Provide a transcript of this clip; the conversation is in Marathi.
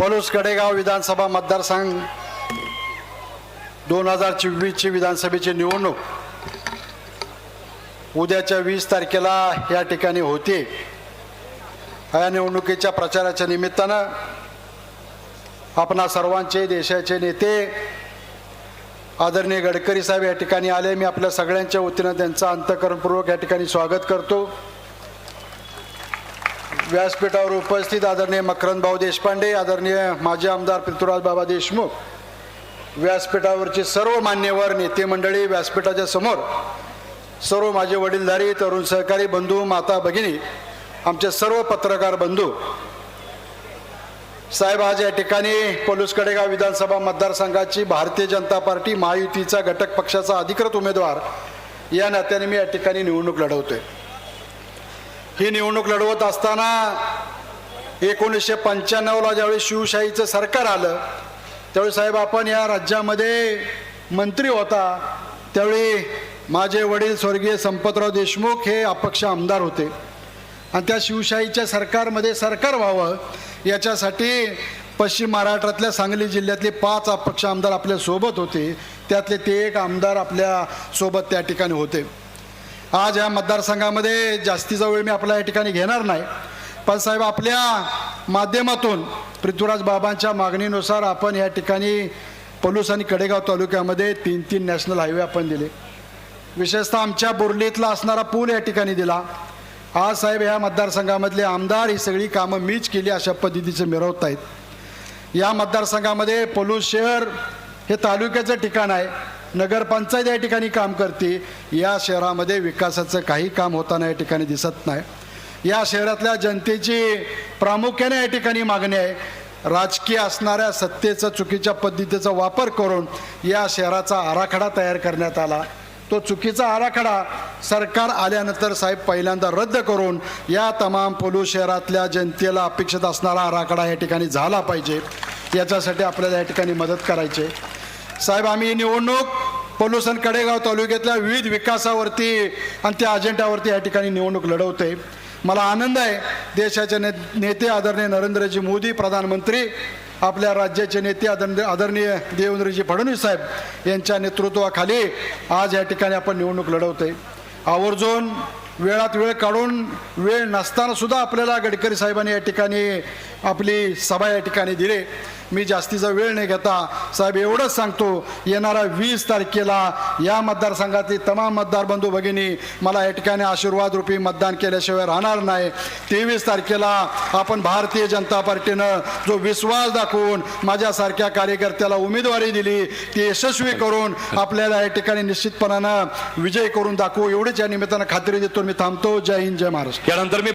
पलूस कडेगाव विधानसभा मतदारसंघ दोन हजार चोवीसची विधानसभेची निवडणूक उद्याच्या वीस तारखेला या ठिकाणी होते. या निवडणुकीच्या प्रचाराच्या निमित्तानं आपणा सर्वांचे देशाचे नेते आदरणीय गडकरी साहेब या ठिकाणी आले. मी आपल्या सगळ्यांच्या वतीनं त्यांचं अंतकरणपूर्वक या ठिकाणी स्वागत करतो. व्यासपीठावर उपस्थित आदरणीय मकरंदभाऊ देशपांडे आदरणीय माजी आमदार पृथ्वीराज बाबा देशमुख व्यासपीठावरचे सर्व मान्यवर नेते मंडळी व्यासपीठाच्या समोर सर्व माझे वडीलधारी तरुण सहकारी बंधू माता भगिनी आमचे सर्व पत्रकार बंधू साहेब आज या ठिकाणी पोलूस कडेगाव विधानसभा मतदारसंघाची भारतीय जनता पार्टी महायुतीचा घटक पक्षाचा अधिकृत उमेदवार या नात्याने मी या ठिकाणी निवडणूक लढवतोय. ही निवडणूक लढवत असताना एकोणीसशे पंच्याण्णवला ज्यावेळी शिवशाहीचं सरकार आलं त्यावेळी साहेब आपण या राज्यामध्ये मंत्री होता त्यावेळी माझे वडील स्वर्गीय संपतराव देशमुख हे अपक्ष आमदार होते. आणि त्या शिवशाहीच्या सरकारमध्ये सरकार व्हावं याच्यासाठी पश्चिम महाराष्ट्रातल्या सांगली जिल्ह्यातले पाच अपक्ष आमदार आपल्यासोबत होते त्यातले ते एक आमदार आपल्यासोबत त्या ठिकाणी होते. आज या मतदारसंघामध्ये जास्तीचा वेळ मी आपला या ठिकाणी घेणार नाही. पण साहेब आपल्या माध्यमातून पृथ्वीराज बाबांच्या मागणीनुसार आपण या ठिकाणी पलूस आणि कडेगाव तालुक्यामध्ये तीन तीन नॅशनल हायवे आपण दिले. विशेषतः आमच्या बोर्लीतला असणारा पूल या ठिकाणी दिला. आज साहेब ह्या मतदारसंघामधले आमदार ही सगळी कामं मीच केली अशा पद्धतीचे मिरवत आहेत. या मतदारसंघामध्ये पलूस शहर हे तालुक्याचं ठिकाण आहे. नगरपंचायत या ठिकाणी काम करते. या शहरामध्ये विकासाचं काही काम होताना या ठिकाणी दिसत नाही. या शहरातल्या जनतेची प्रामुख्याने या ठिकाणी मागणी आहे. राजकीय असणाऱ्या सत्तेचा चुकीच्या पद्धतीचा वापर करून या शहराचा आराखडा तयार करण्यात आला. तो चुकीचा आराखडा सरकार आल्यानंतर साहेब पहिल्यांदा रद्द करून या तमाम पोलू शहरातल्या जनतेला अपेक्षित असणारा आराखडा या ठिकाणी झाला पाहिजे. याच्यासाठी आपल्याला या ठिकाणी मदत करायची साहेब आम्ही निवडणूक पलुसन कडेगाव तालुक्यातल्या विविध विकासावरती आणि त्या अजेंडावरती या ठिकाणी निवडणूक लढवते. मला आनंद आहे देशाचे ने नेते आदरणीय नरेंद्रजी मोदी प्रधानमंत्री आपल्या राज्याचे नेते आदर आदरणीय देवेंद्रजी फडणवीस साहेब यांच्या नेतृत्वाखाली आज या ठिकाणी आपण निवडणूक लढवते. आवर्जून वेळात वेळ काढून वेळ नसतानासुद्धा आपल्याला गडकरी साहेबांनी या ठिकाणी आपली सभा या ठिकाणी दिली. मी जास्तीचा वेळ नाही घेता. साहेब एवढंच सांगतो येणाऱ्या वीस तारखेला या मतदारसंघातली तमाम मतदार बंधू भगिनी मला या ठिकाणी आशीर्वाद रूपी मतदान केल्याशिवाय राहणार नाही. तेवीस तारखेला आपण भारतीय जनता पार्टीनं जो विश्वास दाखवून माझ्यासारख्या कार्यकर्त्याला उमेदवारी दिली ती यशस्वी करून आपल्याला या ठिकाणी निश्चितपणानं विजय करून दाखवू. एवढीच या निमित्तानं खात्री देतो मी थांबतो. जय हिंद जय महाराष्ट्र. यानंतर मी